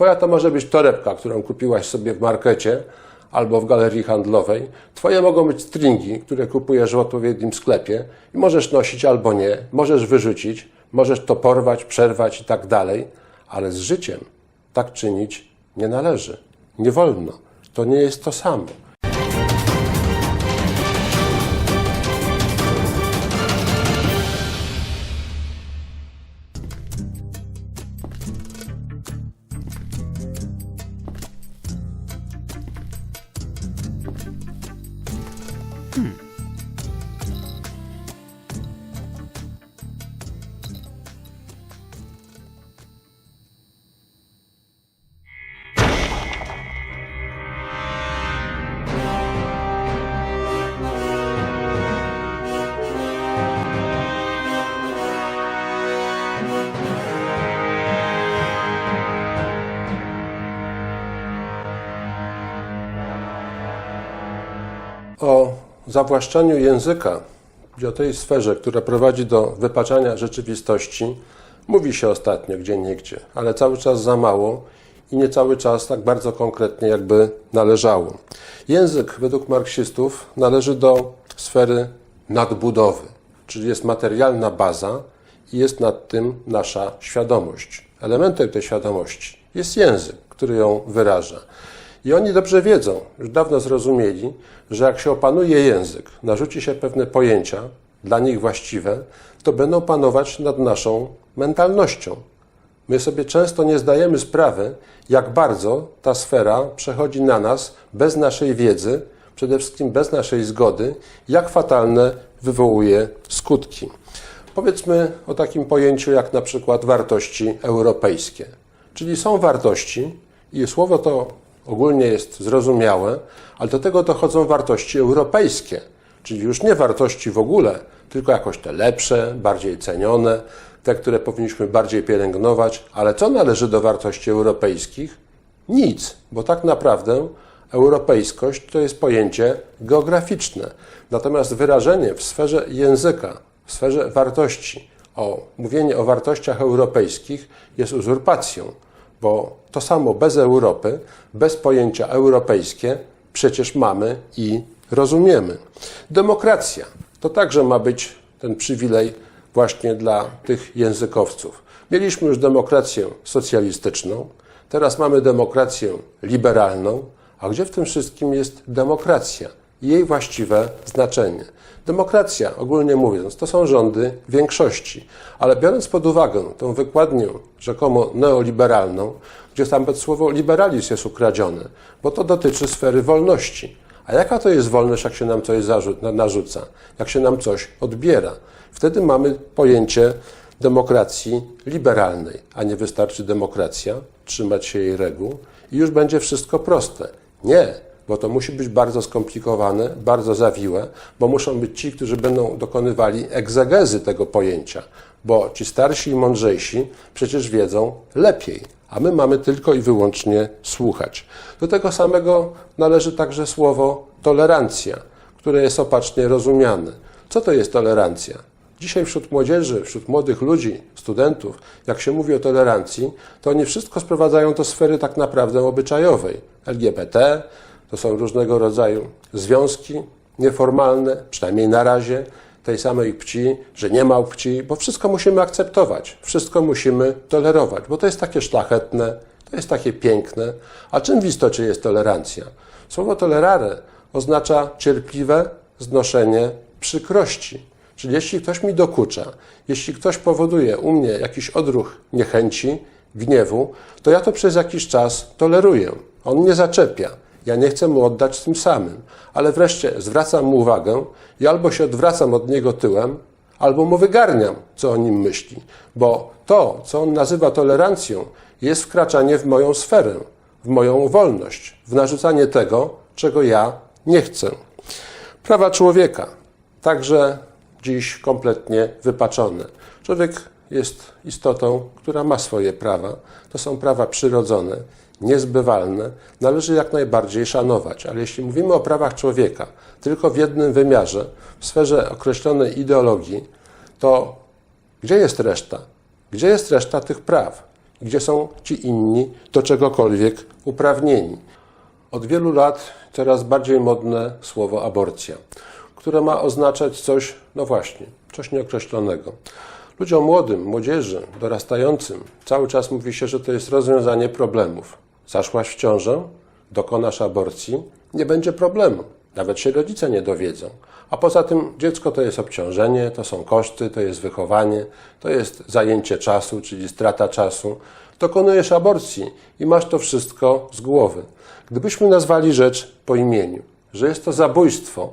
Twoja to może być torebka, którą kupiłaś sobie w markecie albo w galerii handlowej. Twoje mogą być stringi, które kupujesz w odpowiednim sklepie i możesz nosić albo nie, możesz wyrzucić, możesz to porwać, przerwać i tak dalej, ale z życiem tak czynić nie należy. Nie wolno. To nie jest to samo. O zawłaszczaniu języka, i o tej sferze, która prowadzi do wypaczania rzeczywistości, mówi się ostatnio gdzie niegdzie, ale cały czas za mało i nie cały czas tak bardzo konkretnie, jakby należało. Język według marksistów należy do sfery nadbudowy, czyli jest materialna baza i jest nad tym nasza świadomość. Elementem tej świadomości jest język, który ją wyraża. I oni dobrze wiedzą, już dawno zrozumieli, że jak się opanuje język, narzuci się pewne pojęcia, dla nich właściwe, to będą panować nad naszą mentalnością. My sobie często nie zdajemy sprawy, jak bardzo ta sfera przechodzi na nas bez naszej wiedzy, przede wszystkim bez naszej zgody, jak fatalne wywołuje skutki. Powiedzmy o takim pojęciu jak na przykład wartości europejskie. Czyli są wartości, i słowo to ogólnie jest zrozumiałe, ale do tego dochodzą wartości europejskie, czyli już nie wartości w ogóle, tylko jakoś te lepsze, bardziej cenione, te, które powinniśmy bardziej pielęgnować. Ale co należy do wartości europejskich? Nic, bo tak naprawdę europejskość to jest pojęcie geograficzne. Natomiast wyrażenie w sferze języka, w sferze wartości, o mówienie o wartościach europejskich jest uzurpacją, bo to samo bez Europy, bez pojęcia europejskie przecież mamy i rozumiemy. Demokracja to także ma być ten przywilej właśnie dla tych językowców. Mieliśmy już demokrację socjalistyczną, teraz mamy demokrację liberalną, a gdzie w tym wszystkim jest demokracja jej właściwe znaczenie? Demokracja, ogólnie mówiąc, to są rządy większości, ale biorąc pod uwagę tą wykładnię rzekomo neoliberalną, gdzie tam słowo liberalizm jest ukradzione, bo to dotyczy sfery wolności. A jaka to jest wolność, jak się nam coś narzuca, jak się nam coś odbiera? Wtedy mamy pojęcie demokracji liberalnej, a nie wystarczy demokracja, trzymać się jej reguł i już będzie wszystko proste. Nie, bo to musi być bardzo skomplikowane, bardzo zawiłe, bo muszą być ci, którzy będą dokonywali egzegezy tego pojęcia, bo ci starsi i mądrzejsi przecież wiedzą lepiej, a my mamy tylko i wyłącznie słuchać. Do tego samego należy także słowo tolerancja, które jest opacznie rozumiane. Co to jest tolerancja? Dzisiaj wśród młodzieży, wśród młodych ludzi, studentów, jak się mówi o tolerancji, to oni wszystko sprowadzają do sfery tak naprawdę obyczajowej. LGBT, to są różnego rodzaju związki nieformalne, przynajmniej na razie, tej samej płci, że nie ma płci, bo wszystko musimy akceptować, wszystko musimy tolerować, bo to jest takie szlachetne, to jest takie piękne. A czym w istocie jest tolerancja? Słowo tolerare oznacza cierpliwe znoszenie przykrości. Czyli jeśli ktoś mi dokucza, jeśli ktoś powoduje u mnie jakiś odruch niechęci, gniewu, to ja to przez jakiś czas toleruję. On mnie zaczepia. Ja nie chcę mu oddać tym samym, ale wreszcie zwracam mu uwagę i albo się odwracam od niego tyłem, albo mu wygarniam, co o nim myśli, bo to, co on nazywa tolerancją, jest wkraczanie w moją sferę, w moją wolność, w narzucanie tego, czego ja nie chcę. Prawa człowieka także dziś kompletnie wypaczone. Człowiek jest istotą, która ma swoje prawa. To są prawa przyrodzone, niezbywalne, należy jak najbardziej szanować. Ale jeśli mówimy o prawach człowieka tylko w jednym wymiarze, w sferze określonej ideologii, to gdzie jest reszta? Gdzie jest reszta tych praw? gdzie są ci inni do czegokolwiek uprawnieni. Od wielu lat coraz bardziej modne słowo aborcja, które ma oznaczać coś, no właśnie, coś nieokreślonego. Ludziom młodym, młodzieży, dorastającym cały czas mówi się, że to jest rozwiązanie problemów. Zaszłaś w ciążę, dokonasz aborcji, nie będzie problemu. Nawet się rodzice nie dowiedzą. A poza tym dziecko to jest obciążenie, to są koszty, to jest wychowanie, to jest zajęcie czasu, czyli strata czasu. Dokonujesz aborcji i masz to wszystko z głowy. Gdybyśmy nazwali rzecz po imieniu, że jest to zabójstwo,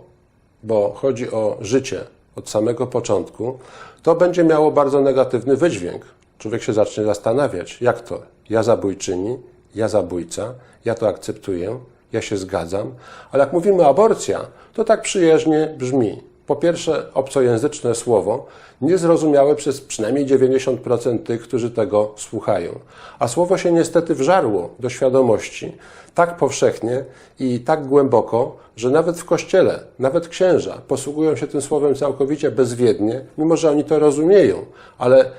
bo chodzi o życie od samego początku, to będzie miało bardzo negatywny wydźwięk. Człowiek się zacznie zastanawiać, jak to ja zabójczyni, ja zabójca, ja to akceptuję, ja się zgadzam, ale jak mówimy aborcja, to tak przyjaźnie brzmi. Po pierwsze, obcojęzyczne słowo, niezrozumiałe przez przynajmniej 90% tych, którzy tego słuchają. A słowo się niestety wżarło do świadomości tak powszechnie i tak głęboko, że nawet w kościele, nawet księża posługują się tym słowem całkowicie bezwiednie, mimo że oni to rozumieją, ale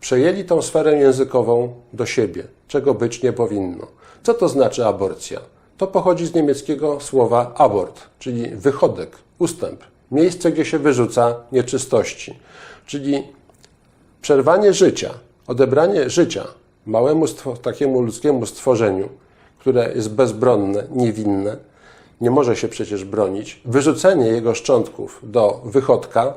przejęli tą sferę językową do siebie, czego być nie powinno. Co to znaczy aborcja? To pochodzi z niemieckiego słowa abort, czyli wychodek, ustęp, miejsce, gdzie się wyrzuca nieczystości, czyli przerwanie życia, odebranie życia małemu takiemu ludzkiemu stworzeniu, które jest bezbronne, niewinne, nie może się przecież bronić, wyrzucenie jego szczątków do wychodka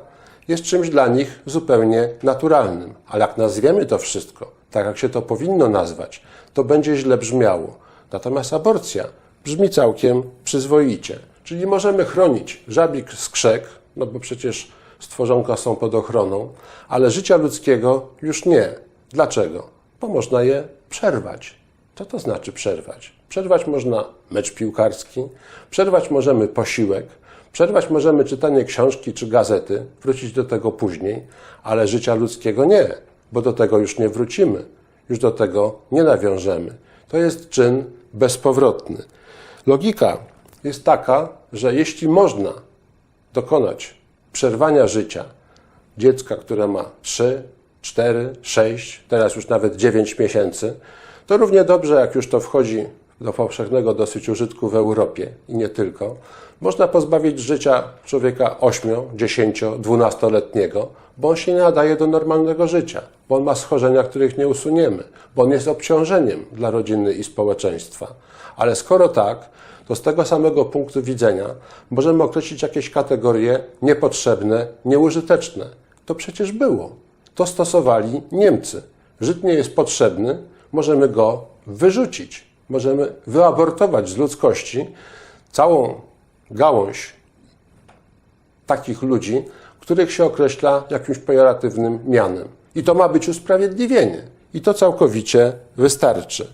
jest czymś dla nich zupełnie naturalnym. Ale jak nazwiemy to wszystko, tak jak się to powinno nazwać, to będzie źle brzmiało. Natomiast aborcja brzmi całkiem przyzwoicie. Czyli możemy chronić żabik skrzek, no bo przecież stworzonka są pod ochroną, ale życia ludzkiego już nie. Dlaczego? Bo można je przerwać. Co to znaczy przerwać? Przerwać można mecz piłkarski, przerwać możemy posiłek, przerwać możemy czytanie książki czy gazety, wrócić do tego później, ale życia ludzkiego nie, bo do tego już nie wrócimy, już do tego nie nawiążemy. To jest czyn bezpowrotny. Logika jest taka, że jeśli można dokonać przerwania życia dziecka, które ma 3, 4, 6, teraz już nawet 9 miesięcy, to równie dobrze, jak już to wchodzi do powszechnego dosyć użytku w Europie i nie tylko, można pozbawić życia człowieka 8, 10, 12-letniego, bo on się nie nadaje do normalnego życia, bo on ma schorzenia, których nie usuniemy, bo on jest obciążeniem dla rodziny i społeczeństwa. Ale skoro tak, to z tego samego punktu widzenia możemy określić jakieś kategorie niepotrzebne, nieużyteczne. To przecież było. To stosowali Niemcy. Żyd nie jest potrzebny, możemy go wyrzucić. Możemy wyabortować z ludzkości całą gałąź takich ludzi, których się określa jakimś pejoratywnym mianem. I to ma być usprawiedliwienie. I to całkowicie wystarczy.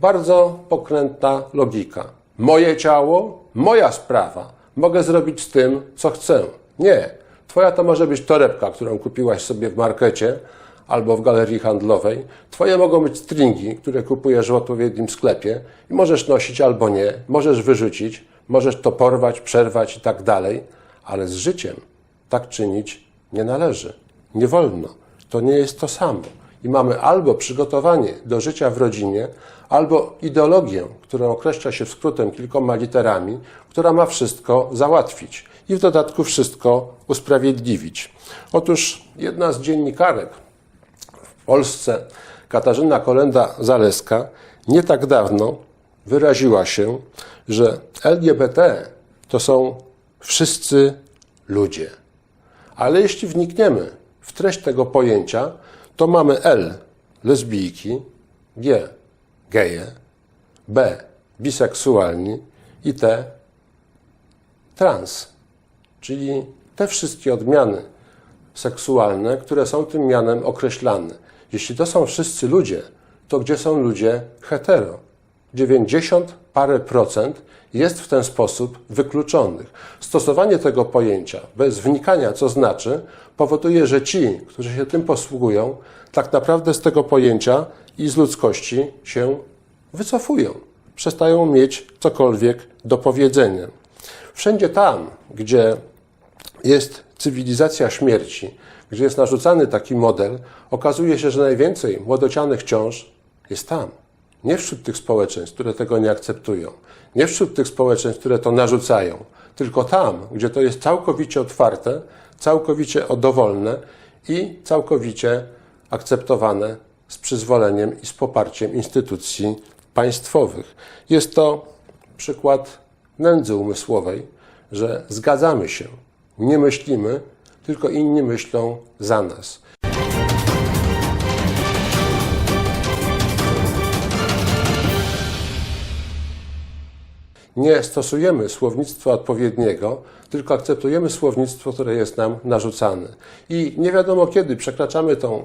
Bardzo pokrętna logika. Moje ciało, moja sprawa. Mogę zrobić z tym, co chcę. Nie. Twoja to może być torebka, którą kupiłaś sobie w markecie albo w galerii handlowej. Twoje mogą być stringi, które kupujesz w odpowiednim sklepie i możesz nosić albo nie. Możesz wyrzucić, możesz to porwać, przerwać i tak dalej, ale z życiem tak czynić nie należy. Nie wolno. To nie jest to samo. I mamy albo przygotowanie do życia w rodzinie, albo ideologię, którą określa się skrótem kilkoma literami, która ma wszystko załatwić i w dodatku wszystko usprawiedliwić. Otóż jedna z dziennikarek Polsce, Katarzyna Kolenda-Zaleska, nie tak dawno wyraziła się, że LGBT to są wszyscy ludzie. Ale jeśli wnikniemy w treść tego pojęcia, to mamy L lesbijki, G geje, B biseksualni i T trans, czyli te wszystkie odmiany seksualne, które są tym mianem określane. Jeśli to są wszyscy ludzie, to gdzie są ludzie hetero? 90 parę procent jest w ten sposób wykluczonych. Stosowanie tego pojęcia bez wnikania, co znaczy, powoduje, że ci, którzy się tym posługują, tak naprawdę z tego pojęcia i z ludzkości się wycofują. Przestają mieć cokolwiek do powiedzenia. Wszędzie tam, gdzie jest cywilizacja śmierci, gdzie jest narzucany taki model, okazuje się, że najwięcej młodocianych ciąż jest tam. Nie wśród tych społeczeństw, które tego nie akceptują. Nie wśród tych społeczeństw, które to narzucają. Tylko tam, gdzie to jest całkowicie otwarte, całkowicie dowolne i całkowicie akceptowane z przyzwoleniem i z poparciem instytucji państwowych. Jest to przykład nędzy umysłowej, że zgadzamy się, nie myślimy, tylko inni myślą za nas. Nie stosujemy słownictwa odpowiedniego, tylko akceptujemy słownictwo, które jest nam narzucane. I nie wiadomo kiedy przekraczamy tą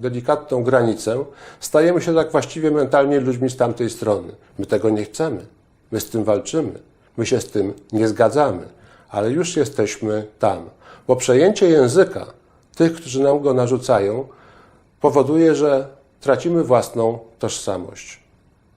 delikatną granicę, stajemy się tak właściwie mentalnie ludźmi z tamtej strony. My tego nie chcemy. My z tym walczymy. My się z tym nie zgadzamy, ale już jesteśmy tam. Bo przejęcie języka tych, którzy nam go narzucają, powoduje, że tracimy własną tożsamość.